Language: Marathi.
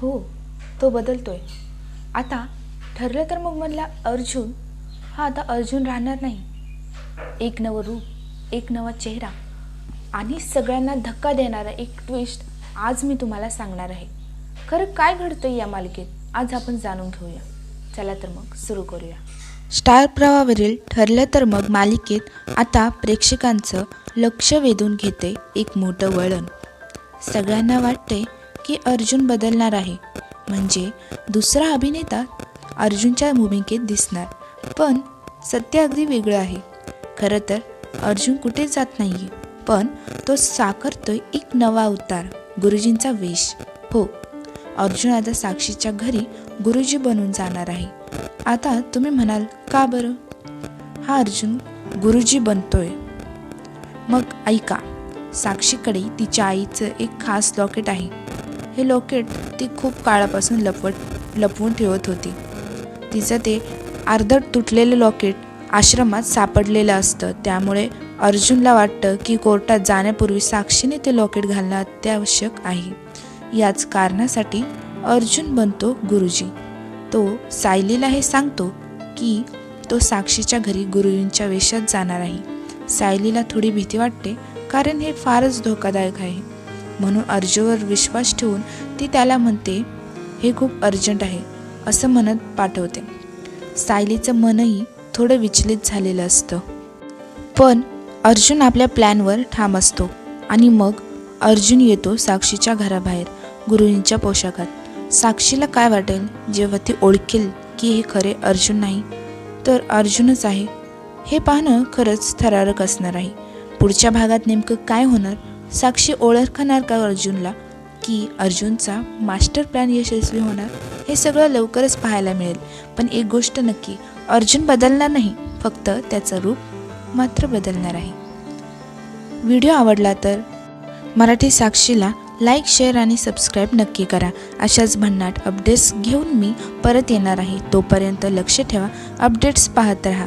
हो तो बदलतोय. आता ठरलं तर मग म्हणला अर्जुन हा आता अर्जुन राहणार नाही. एक नवं रूप एक नवा चेहरा आणि सगळ्यांना धक्का देणारा एक ट्विस्ट आज मी तुम्हाला सांगणार आहे. खरं काय घडतंय या मालिकेत आज आपण जाणून घेऊया. चला तर मग सुरू करूया. स्टार प्रवाहावरील ठरलं तर मग मालिकेत आता प्रेक्षकांचं लक्ष वेधून घेते एक मोठं वळण. सगळ्यांना वाटते की अर्जुन बदलणार आहे. म्हणजे दुसरा अभिनेता अर्जुनच्या भूमिकेत दिसणार. पण सत्य अगदी वेगळं आहे. खरं तर अर्जुन कुठेच जात नाही पण तो साकारतोय एक नवा अवतार गुरुजींचा वेश. हो अर्जुन आता साक्षीच्या घरी गुरुजी बनून जाणार आहे. आता तुम्ही म्हणाल का बरं? हा अर्जुन गुरुजी बनतोय. मग ऐका साक्षीकडे तिच्या आईचं एक खास लॉकेट आहे. हे लॉकेट ती खूप काळापासून लपवत लपवून ठेवत होती. तिचं ते अर्धट तुटलेलं लॉकेट आश्रमात सापडलेलं असतं. त्यामुळे अर्जुनला वाटतं की कोर्टात जाण्यापूर्वी साक्षीने ते लॉकेट घालणं अत्यावश्यक आहे. याच कारणासाठी अर्जुन बनतो गुरुजी. तो सायलीला हे सांगतो की तो साक्षीच्या घरी गुरुजींच्या वेशात जाणार आहे. सायलीला थोडी भीती वाटते कारण हे फारच धोकादायक आहे. म्हणून अर्जुनवर विश्वास ठेवून ती त्याला म्हणते हे खूप अर्जंट आहे असं म्हणत पाठवते. सायलीचं मनही थोडं विचलित झालेलं असतं. पण अर्जुन आपल्या प्लॅनवर ठाम असतो आणि मग अर्जुन येतो साक्षीच्या घराबाहेर गुरुजींच्या पोशाखात. साक्षीला काय वाटेल? जेव्हा ती ओळखेल की हे खरे अर्जुन नाही तर अर्जुनच आहे. हे पाहणं खरंच थरारक असणार आहे. पुढच्या भागात नेमकं काय होणार? साक्षी ओळखणार का अर्जुनला? की अर्जुनचा मास्टर प्लॅन यशस्वी होणार? हे सगळं लवकरच पाहायला मिळेल. पण एक गोष्ट नक्की अर्जुन बदलणार नाही. फक्त त्याचं रूप मात्र बदलणार आहे. व्हिडिओ आवडला तर मराठी साक्षीला लाईक शेअर आणि सबस्क्राईब नक्की करा. अशाच भन्नाट अपडेट्स घेऊन मी परत येणार आहे. तोपर्यंत लक्ष ठेवा. अपडेट्स पाहत राहा.